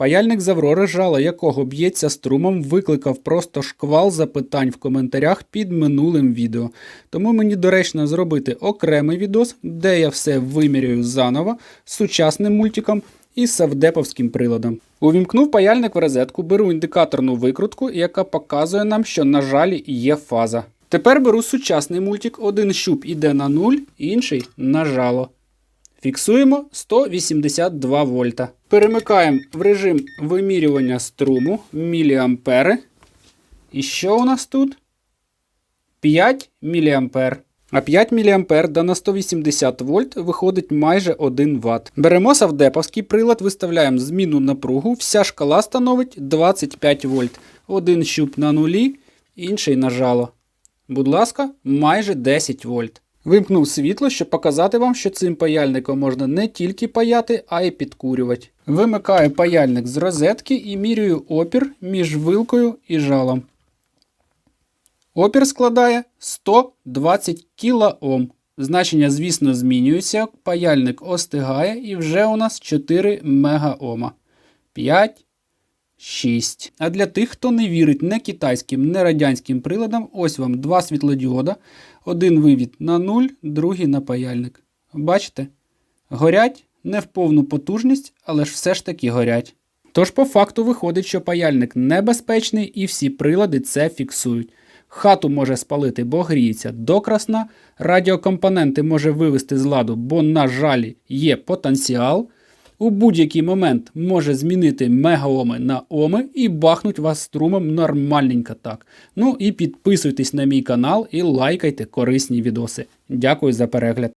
Паяльник з Аврори, жало якого б'ється струмом, викликав просто шквал запитань в коментарях під минулим відео. Тому мені доречно зробити окремий відос, де я все вимірюю заново з сучасним мультиком і савдеповським приладом. Увімкнув паяльник в розетку, беру індикаторну викрутку, яка показує нам, що на жалі є фаза. Тепер беру сучасний мультик, один щуп іде на 0, інший на жало. Фіксуємо 182 вольта. Перемикаємо в режим вимірювання струму міліампери. І що у нас тут? 5 міліампер. А 5 мА да на 180 вольт виходить майже 1 Вт. Беремо савдеповський прилад, виставляємо зміну напругу, вся шкала становить 25 вольт. Один щуп на нулі, інший на жало. Будь ласка, майже 10 вольт. Вимкнув світло, щоб показати вам, що цим паяльником можна не тільки паяти, а й підкурювати. Вимикаю паяльник з розетки і мірюю опір між вилкою і жалом. Опір складає 120 кОм. Значення, звісно, змінюється. Паяльник остигає і вже у нас 4 мегаома. 5, 6. А для тих, хто не вірить не китайським, не радянським приладам, ось вам два світлодіода. Один вивід на 0, другий на паяльник. Бачите? Горять не в повну потужність, але ж все ж таки горять. Тож по факту виходить, що паяльник небезпечний і всі прилади це фіксують. Хату може спалити, бо гріється до красна, радіокомпоненти може вивести з ладу, бо на жалі є потенціал. У будь-який момент може змінити мегаоми на оми і бахнуть вас струмом нормальненько так. Ну і підписуйтесь на мій канал і лайкайте корисні відоси. Дякую за перегляд.